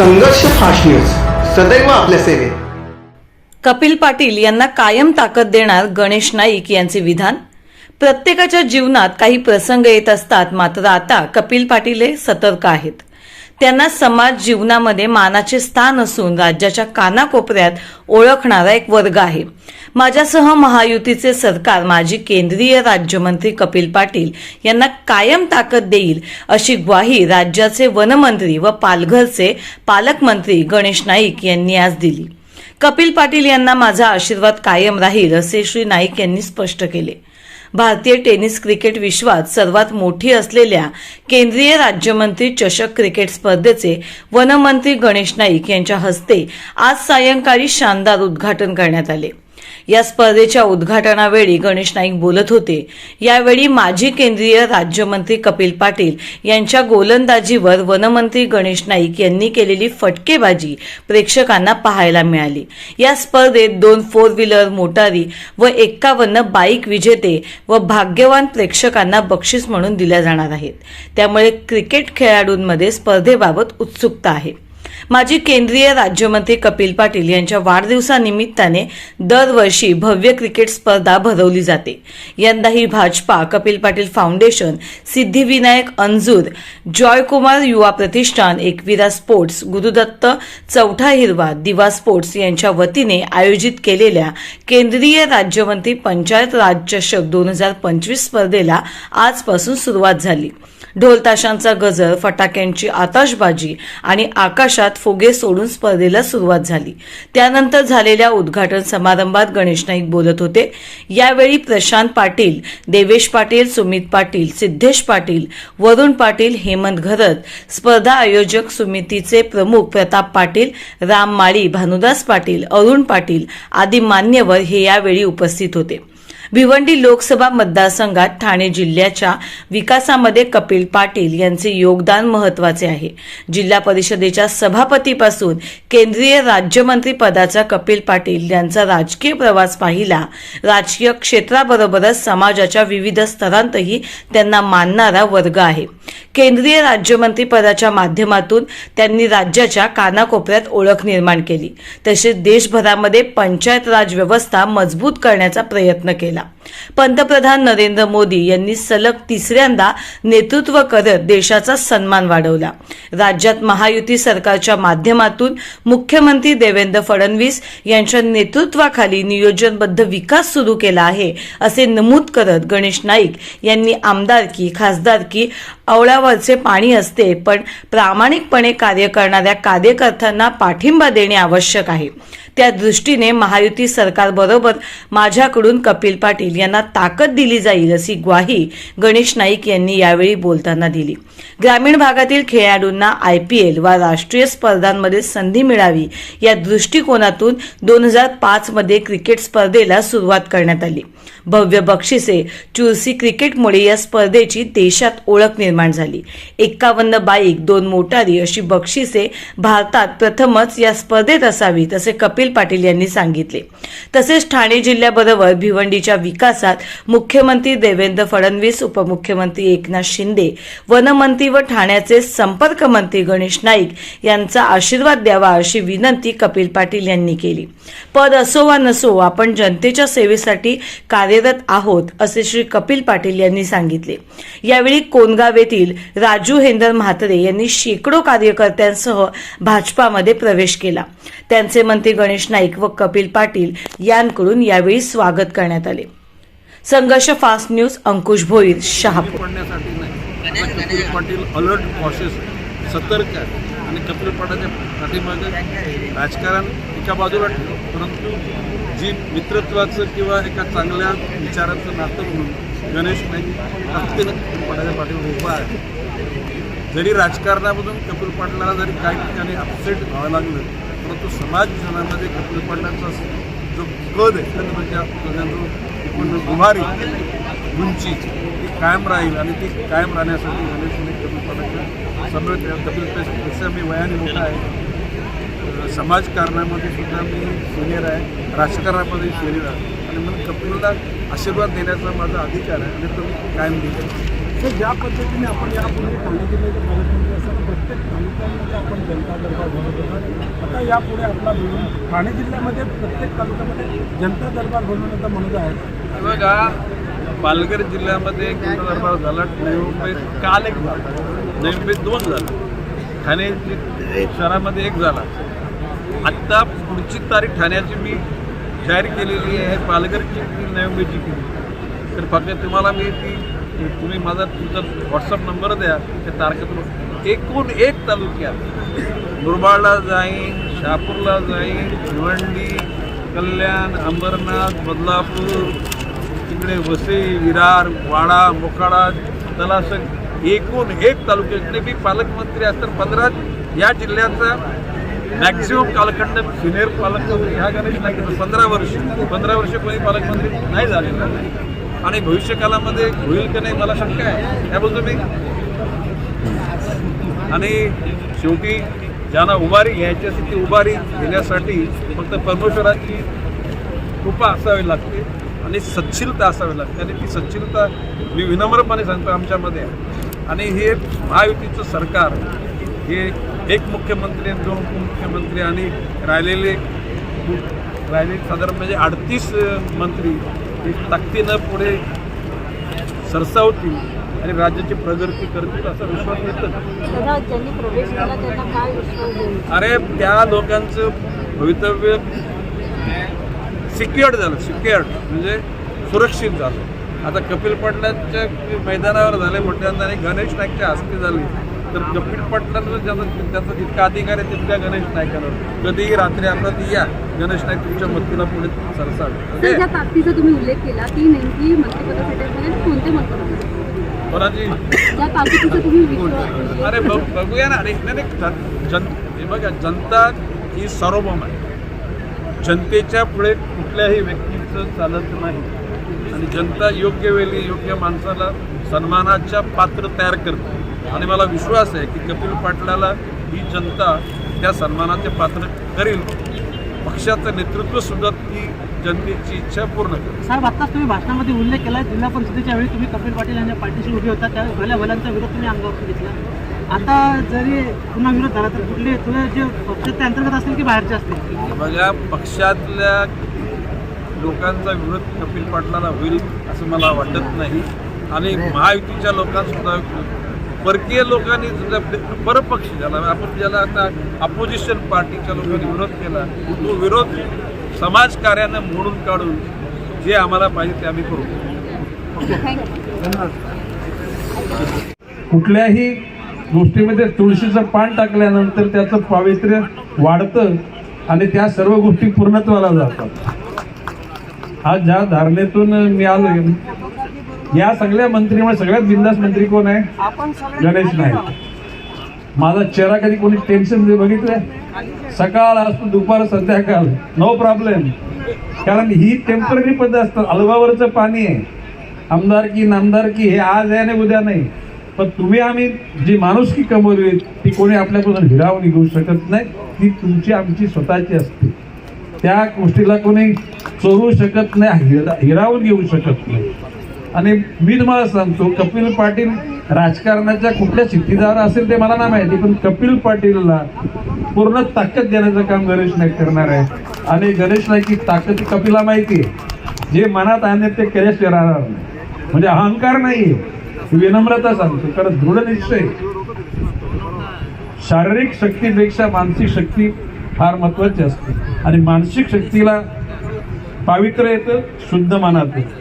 संघर्ष fast news सदैव आपल्या सेवेत. कपिल पाटील यांना कायम ताकद देणार गणेश नाईक यांचे विधान? प्रत्येकाच्या जीवनात काही प्रसंग येत असतात मात्र आता कपिल पाटील हे सतर्क आहेत. त्यांना समाज जीवनामध्ये मानाचे स्थान असून राज्याच्या कानाकोपऱ्यात ओळखणारा एक वर्ग आहे. माझ्यासह महायुतीचे सरकार माजी केंद्रीय राज्यमंत्री कपिल पाटील यांना कायम ताकद देईल अशी ग्वाही राज्याचे वनमंत्री व पालघरचे पालकमंत्री गणेश नाईक यांनी आज दिली. कपिल पाटील यांना माझा आशीर्वाद कायम राहील असे श्री नाईक यांनी स्पष्ट केले. भारतीय टेनिस क्रिकेट विश्वात सर्वात मोठी असलेल्या केंद्रीय राज्यमंत्री चषक क्रिकेट स्पर्धेचे वनमंत्री गणेश नाईक यांच्या हस्ते आज सायंकाळी शानदार उद्घाटन करण्यात आले. या स्पर्धेच्या उद्घाटनावेळी गणेश नाईक बोलत होते. यावेळी माजी केंद्रीय राज्यमंत्री कपिल पाटील यांच्या गोलंदाजीवर वनमंत्री गणेश नाईक यांनी केलेली फटकेबाजी प्रेक्षकांना पाहायला मिळाली. या स्पर्धेत दोन फोर व्हीलर मोटारी व एक्कावन्न बाईक विजेते व भाग्यवान प्रेक्षकांना बक्षीस म्हणून दिल्या जाणार आहेत. त्यामुळे क्रिकेट खेळाडूंमध्ये स्पर्धेबाबत उत्सुकता आहे. माजी केंद्रीय राज्यमंत्री कपिल पाटील यांच्या वाढदिवसानिमित्ताने दरवर्षी भव्य क्रिकेट स्पर्धा भरवली जाते. यंदाही भाजपा कपिल पाटील फाउंडेशन सिद्धिविनायक अंजूर जॉयकुमार युवा प्रतिष्ठान एकविरा स्पोर्ट्स गुरुदत्त चौथा हिरवा दिवा स्पोर्ट्स यांच्या वतीने आयोजित केलेल्या केंद्रीय राज्यमंत्री पंचायत राज चषक दोन हजार पंचवीस स्पर्धेला आजपासून सुरुवात झाली. ढोलताशांचा गजर फटाक्यांची आताशबाजी आणि आकाशात फुगे सोडून स्पर्धेला सुरुवात झाली. त्यानंतर झालेल्या उद्घाटन समारंभात गणेश नाईक बोलत होते. यावेळी प्रशांत पाटील देवेश पाटील सुमित पाटील सिद्धेश पाटील वरुण पाटील हेमंत घरत स्पर्धा आयोजक समितीचे प्रमुख प्रताप पाटील राम माळी भानुदास पाटील अरुण पाटील आदी मान्यवर हे यावेळी उपस्थित होते. भिवंडी लोकसभा मतदारसंघात ठाणे जिल्ह्याच्या विकासामध्ये कपिल पाटील यांचे योगदान महत्त्वाचे आहे. जिल्हा परिषदेच्या सभापतीपासून केंद्रीय राज्यमंत्री पदाचा कपिल पाटील यांचा राजकीय प्रवास पाहिला. राजकीय क्षेत्राबरोबरच समाजाच्या विविध स्तरांतही त्यांना मानणारा वर्ग आहे. केंद्रीय राज्यमंत्री पदाच्या माध्यमातून त्यांनी राज्याच्या कानाकोपऱ्यात ओळख निर्माण केली. तसेच देशभरामध्ये पंचायत राज व्यवस्था मजबूत करण्याचा प्रयत्न केला. पंतप्रधान नरेंद्र मोदी यांनी सलग तिसऱ्यांदा नेतृत्व करत देशाचा सन्मान वाढवला. राज्यात महायुती सरकारच्या माध्यमातून मुख्यमंत्री देवेंद्र फडणवीस यांच्या नेतृत्वाखाली नियोजनबद्ध विकास सुरू केला आहे असे नमूद करत गणेश नाईक यांनी आमदारकी खासदारकी आवळ्यावरचे पाणी असते पण प्रामाणिकपणे कार्य करणाऱ्या कार्यकर्त्यांना पाठिंबा देणे आवश्यक आहे. त्या दृष्टीने महायुती सरकारबरोबर माझ्याकडून कपिल पाटील यांना ताकद दिली जाईल अशी ग्वाही गणेश नाईक यांनी यावेळी बोलताना दिली. ग्रामीण भागातील खेळाडूंना आय पी एल वा राष्ट्रीय स्पर्धांमध्ये संधी मिळावी या दृष्टिकोनातून दोन हजार पाच मध्ये क्रिकेट स्पर्धेला सुरुवात करण्यात आली. भव्य बक्षिसे चुरसी क्रिकेटमुळे या स्पर्धेची देशात ओळख निर्माण झाली. एक्कावन्न बाईक दोन मोटारी अशी बक्षिसे भारतात प्रथमच या स्पर्धेत असावीत असे कपिल पाटील यांनी सांगितले. तसेच ठाणे जिल्ह्याबरोबर भिवंडीच्या विकासात मुख्यमंत्री देवेंद्र फडणवीस उपमुख्यमंत्री एकनाथ शिंदे वनमंत्री व ठाण्याचे संपर्क मंत्री गणेश नाईक यांचा आशीर्वाद द्यावा अशी विनंती कपिल पाटील यांनी केली. पद असो वा नसो आपण जनतेच्या सेवेसाठी कार्यरत आहोत असे श्री कपिल पाटील यांनी सांगितले. यावेळी कोनगाव येथील राजू हेंदर म्हात्रे यांनी शेकडो कार्यकर्त्यांसह भाजपामध्ये प्रवेश केला. त्यांचे मंत्री गणेश नाईक व कपिल पाटील यांकडून यावेळी स्वागत करण्यात आले. Sangharsh fast news Ankush Bhoir Shahapur. Kapil Patil alert cautious सतर्क आणि कपिल पाटाच्या पाठीमागे राजकारण एका बाजूला परंतु जी मित्रत्वाचं किंवा एका चांगल्या विचाराचं नातं म्हणून गणेश नाईक ताकदीनं कपिल पाटाच्या पाठीवर उभा आहे. जरी राजकारणामधून कपिल पाटलाला जरी काही ठिकाणी अपसेट व्हावं लागलं परंतु समाज जनांमध्ये कपिल पाटलांचा जो कद आहे त्यांचा म्हणजे जो गुभारी उंची ती कायम राहील आणि ती कायम राहण्यासाठी गणेश कपिल पाटाच्या सगळं कपिलपेक्षा मी वयाने मोठा आहे. समाजकारणामध्ये सुद्धा मी सिनियर आहे राजकारणामध्ये सिनियर आहे. आणि म्हणून कपिलला आशीर्वाद देण्याचा माझा अधिकार आहे आणि तो कायम दिला ज्या पद्धतीने आपण यापूर्वी ठाणे केले प्रत्येक तालुक्यामध्ये आपण जनता दरबार भरवत होता. आता यापुढे आपला मिळून ठाणे जिल्ह्यामध्ये प्रत्येक तालुक्यामध्ये जनता दरबार भरवण्याचा मनोज आहे. बघा पालघर जिल्ह्यामध्ये एक जनता दरबार झाला नवी मुंबईत काल एक झाला. नवी मुंबईत दोन झाला. ठाणे शहरामध्ये एक झाला. आत्ता पुढची तारीख ठाण्याची मी जाहीर केलेली आहे पालघरची की नवी मुंबईची केली तर फक्त तुम्हाला मी ती तुम्ही माझा तुमचा व्हॉट्सअप नंबर द्या त्या तारखेतून एकूण एक तालुक्यात. मुरबाडला जाईन शहापूरला जाईन भिवंडी कल्याण अंबरनाथ बदलापूर तिकडे वसई विरार वाडा मोकाडा तलासक एकूण एक तालुक्याकडे मी पालकमंत्री असताना पंधरा या जिल्ह्याचा मॅक्झिमम कालखंड सिनियर पालकमंत्री ह्या गणेश केलं पंधरा वर्ष. पंधरा वर्ष कोणी पालकमंत्री नाही झालेला. आणि भविष्यकालामध्ये होईल का नाही मला शंका आहे. त्याबद्दल मी आणि शेवटी ज्यांना उभारी घ्यायची असते ती उभारी घेण्यासाठी फक्त परमेश्वराची कृपा असावी लागते आणि सच्छिलता असावी लागते. आणि ती सच्छिलता मी विनम्रपणे सांगतो आमच्यामध्ये. आहे आणि हे महायुतीचं सरकार हे एक मुख्यमंत्री आणि दोन उपमुख्यमंत्री आणि राहिलेले राहिलेले साधारण म्हणजे अडतीस मंत्री हे ताकदीनं पुढे सरसावतील. आणि राज्याची प्रगती करतील असा विश्वास येतो? अरे त्या लोकांचं भवितव्य सिक्युअर्ड झालं सिक्युअर्ड म्हणजे सुरक्षित झालं. आता कपिल पाटलांच्या मैदानावर झाले म्हटल्यानंतर आणि गणेश नाईकच्या हस्ते झाले. तर कपिल पाटलांवर ज्याचा त्याचा जितका अधिकार आहे तितक्या गणेश नाईकांवर. कधीही रात्री आपला या गणेश नाईक तुमच्या मदतीला पुढे सरसावे सर ओके ज्या ताकदीचा तुम्ही उल्लेख केला ती नेमकी मंत्रिपदासाठी कोणते मंत्री कोणाची अरे बघ बघूया ना. अरे नाही नाही, जन हे बघा जनता ही सार्वभौम आहे. जनतेच्या पुढे कुठल्याही व्यक्तीचं चालत नाही. आणि जनता योग्य वेळी योग्य माणसाला सन्मानाच्या पात्र तयार करते. आणि मला विश्वास आहे की कपिल पाटलाला ही जनता त्या सन्मानाचे पात्र करेल. पक्षाचं नेतृत्व सुद्धा ती जनतेची इच्छा पूर्ण करेल साहेब आत्ताच तुम्ही भाषणामध्ये उल्लेख केला जिल्हा परिषदेच्या वेळी तुम्ही कपिल पाटील यांच्या पाठीशी उभे होता. त्या भल्या भल्यांचा विरोध तुम्ही अंगावर घेतला. आता जरी पुन्हा विरोध झाला तर कुठले तुझे जे पक्षाच्या अंतर्गत असतील की बाहेरचे असतील? बघा पक्षातल्या लोकांचा विरोध कपिल पाटलाला होईल असं मला वाटत नाही. आणि महायुतीच्या लोकांसुद्धा परकीय लोकांनी सुद्धा परपक्ष ज्याला आपण ज्याला आता अपोजिशन पार्टीच्या लोकांनी विरोध केला तो विरोध समाजकार्यानं मोडून काढून जे आम्हाला पाहिजे ते आम्ही करू. कुठल्याही गोष्टीमध्ये तुळशीचं पान टाकल्यानंतर त्याचं पावित्र्य वाढतं आणि त्या सर्व गोष्टी पूर्णत्वाला जातात. आज ज्या धारणेतून मी आलो या सगळ्या मंत्रीमुळे सगळ्यात बिंदास मंत्री कोण आहे? गणेश नाईक. माझा चेहरा कधी कोणी टेन्शन बघितलंय? सकाळ असतो दुपार संध्याकाळ नो प्रॉब्लेम कारण ही टेंपररी पद्धत असतं अलगावरचं पाणी आहे. आमदारकी नामदारकी हे आज आहे आणि उद्या नाही. पण तुम्ही आम्ही जी माणुसकी कमवली ती कोणी आपल्यापासून हिरावून घेऊ शकत नाही. ती तुमची आमची स्वतःची असते. त्या गोष्टीला कोणी चोरू शकत नाही हिरा हिरावून घेऊ शकत नाही. आणि मी तुम्हाला सांगतो कपिल पाटील राजकारणाच्या कुठल्या सिद्धीदार असेल ते मला नाही माहिती पण कपिल पाटीलला पूर्ण ताकद देण्याचं काम गणेश नाईक करणार आहे. आणि गणेश नाईक ताकद कपिला माहिती आहे. जे मनात आणत ते केल्याशिवाय राहणार नाही. म्हणजे अहंकार नाही विनम्रता सांगतो कारण दृढ निश्चय शारीरिक शक्तीपेक्षा मानसिक शक्ती फार महत्वाची असते. आणि मानसिक शक्तीला पावित्र्य येतं शुद्ध मनात येतं.